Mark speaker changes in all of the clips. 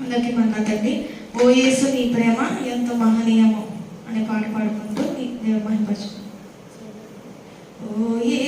Speaker 1: అందరికి వందనండి ఓ యేసు నీ ప్రేమ ఎంత మహనీయము అనే పాట పాడుకుంటూ నీ మహిమపరచుకుంటాం ఓ ఏ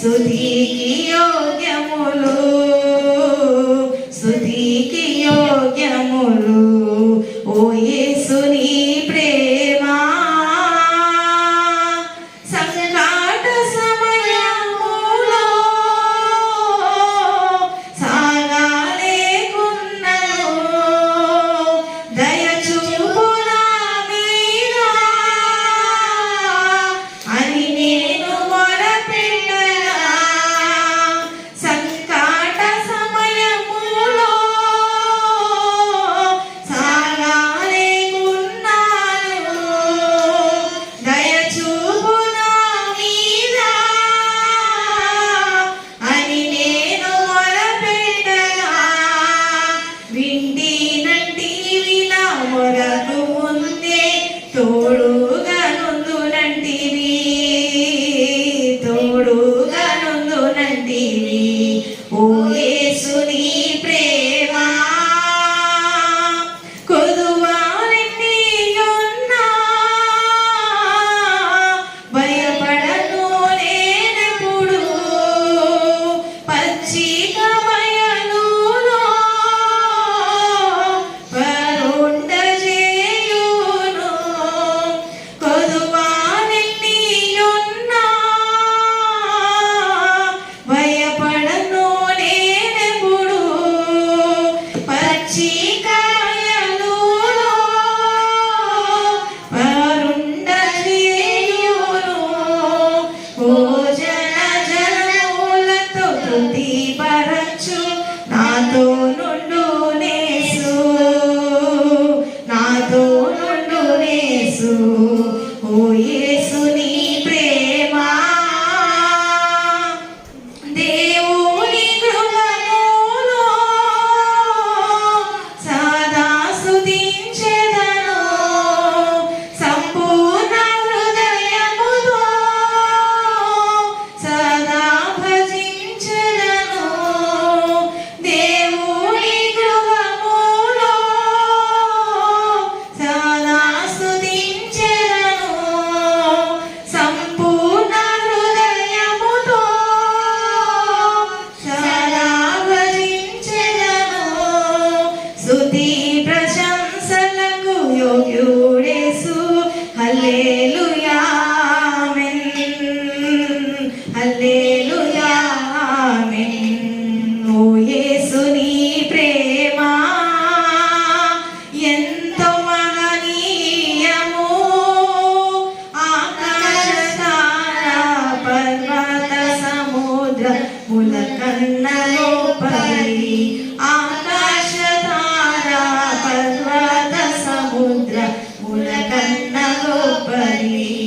Speaker 1: సుధీకి యోగ్యములు సుధీకి యోగ్యములు. ఓ యేసు నీ ప్రేమ ತೋಳು Deus. స్థుతి ప్రశంసలకు యోగ్యుడేసు. హల్లేలుయామెన్ హల్లేలుయామెన్ ఓ యేసు నీ ప్రేమ. ఎంతో మహనీయము. ఆకాశస్థాన పర్వత సముద్ర ములకన్నలో పరి ఆకాశ Nobody.